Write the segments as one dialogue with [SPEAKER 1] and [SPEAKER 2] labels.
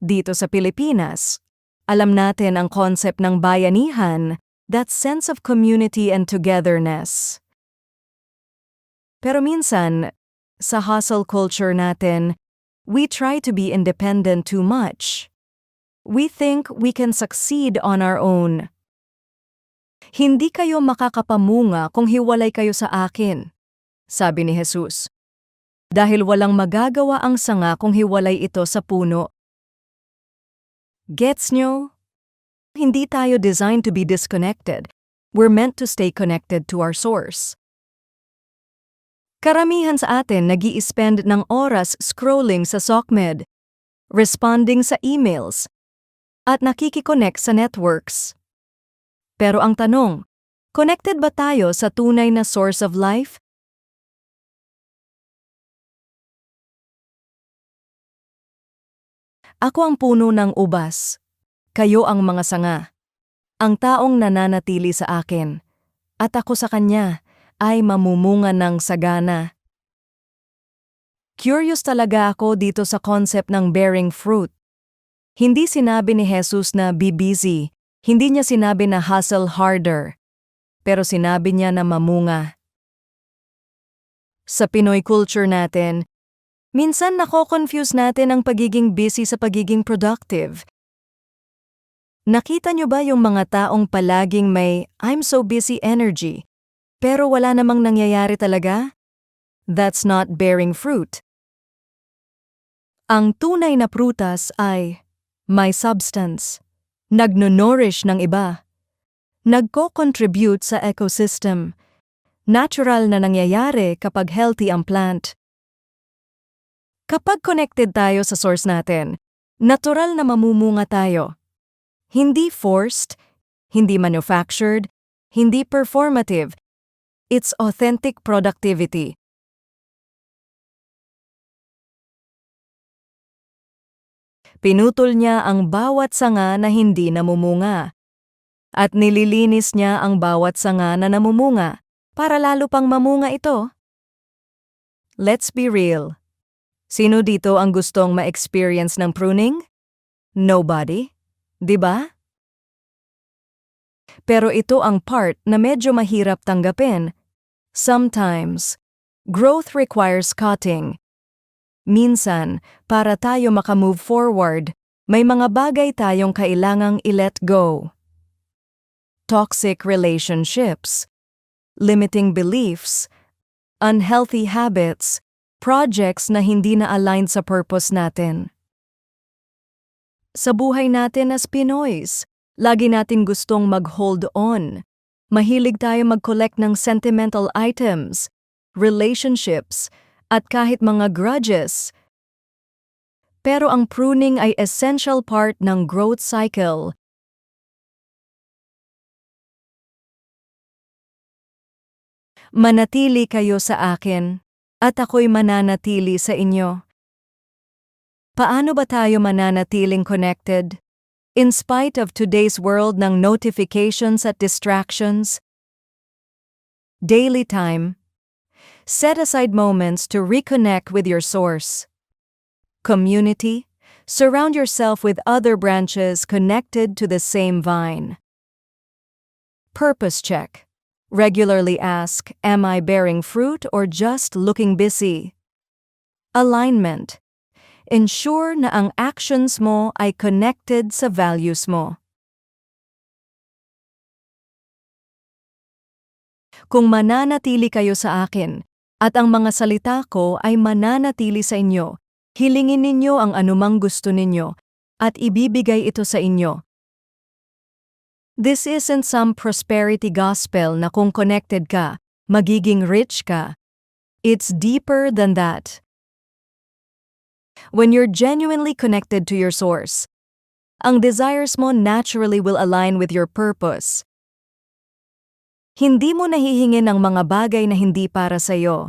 [SPEAKER 1] Dito sa Pilipinas, alam natin ang concept ng bayanihan, that sense of community and togetherness. Pero minsan, sa hustle culture natin, we try to be independent too much. We think we can succeed on our own. Hindi kayo makakapamunga kung hiwalay kayo sa akin, sabi ni Jesus. Dahil walang magagawa ang sanga kung hiwalay ito sa puno. Gets nyo? Hindi tayo designed to be disconnected. We're meant to stay connected to our source. Karamihan sa atin nag spend ng oras scrolling sa SOCMED, responding sa emails, at nakikiconnect sa networks. Pero ang tanong, connected ba tayo sa tunay na source of life? Ako ang puno ng ubas. Kayo ang mga sanga. Ang taong nananatili sa akin. At ako sa kanya ay mamumunga ng sagana. Curious talaga ako dito sa concept ng bearing fruit. Hindi sinabi ni Jesus na be busy. Hindi niya sinabi na hustle harder. Pero sinabi niya na mamunga. Sa Pinoy culture natin, Minsan nako-confuse natin ang pagiging busy sa pagiging productive. Nakita niyo ba yung mga taong palaging may I'm so busy energy, pero wala namang nangyayari talaga? That's not bearing fruit. Ang tunay na prutas ay may substance, nagno-nourish ng iba, nagko-contribute sa ecosystem, natural na nangyayari kapag healthy ang plant. Kapag connected tayo sa source natin, natural na mamumunga tayo. Hindi forced, hindi manufactured, hindi performative. It's authentic productivity. Pinutol niya ang bawat sanga na hindi namumunga. At nililinis niya ang bawat sanga na namumunga para lalo pang mamunga ito. Let's be real. Sino dito ang gustong ma-experience ng pruning? Nobody. 'Di ba? Pero ito ang part na medyo mahirap tanggapin. Sometimes, growth requires cutting. Minsan, para tayo makamove forward, may mga bagay tayong kailangang i-let go. Toxic relationships, limiting beliefs, unhealthy habits, projects na hindi na aligned sa purpose natin. Sa buhay natin as Pinoys, lagi natin gustong mag-hold on. Mahilig tayo mag-collect ng sentimental items, relationships, at kahit mga grudges. Pero ang pruning ay essential part ng growth cycle. Manatili kayo sa akin, at ako'y mananatili sa inyo. Paano ba tayo mananatiling connected? In spite of today's world ng notifications at distractions, daily time, set aside moments to reconnect with your source. Community, surround yourself with other branches connected to the same vine. Purpose check. Regularly ask, Am I bearing fruit or just looking busy? Alignment. Ensure na ang actions mo ay connected sa values mo. Kung mananatili kayo sa akin, at ang mga salita ko ay mananatili sa inyo, hilingin ninyo ang anumang gusto ninyo, at ibibigay ito sa inyo. This isn't some prosperity gospel na kung connected ka, magiging rich ka. It's deeper than that. When you're genuinely connected to your source, ang desires mo naturally will align with your purpose. Hindi mo nahihingin ang mga bagay na hindi para sa'yo.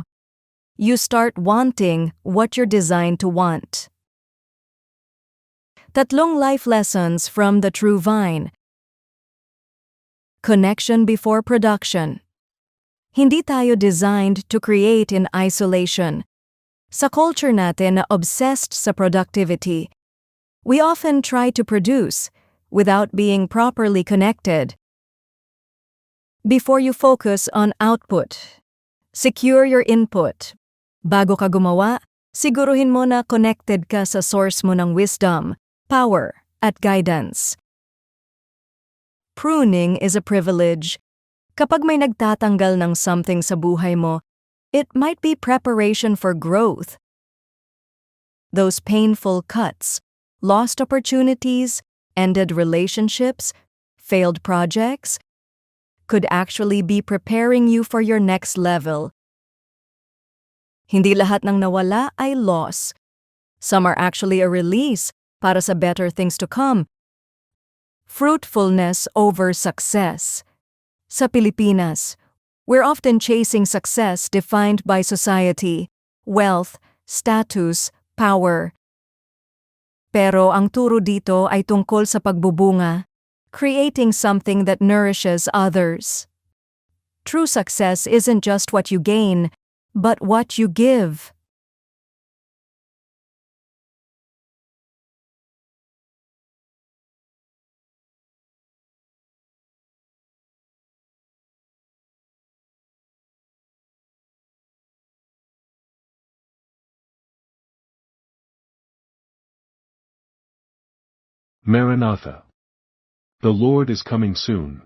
[SPEAKER 1] You start wanting what you're designed to want. Tatlong life lessons from the true vine. Connection before production. Hindi tayo designed to create in isolation. Sa culture natin na obsessed sa productivity, We often try to produce without being properly connected. Before you focus on output, secure your input. Bago ka gumawa, siguruhin mo na connected ka sa source mo ng wisdom, power, at guidance. Pruning is a privilege. Kapag may nagtatanggal ng something sa buhay mo, it might be preparation for growth. Those painful cuts, lost opportunities, ended relationships, failed projects, could actually be preparing you for your next level. Hindi lahat ng nawala ay loss. Some are actually a release para sa better things to come. Fruitfulness over success. Sa Pilipinas, we're often chasing success defined by society, wealth, status, power. Pero ang turo dito ay tungkol sa pagbubunga, creating something that nourishes others. True success isn't just what you gain, but what you give.
[SPEAKER 2] Maranatha. The Lord is coming soon.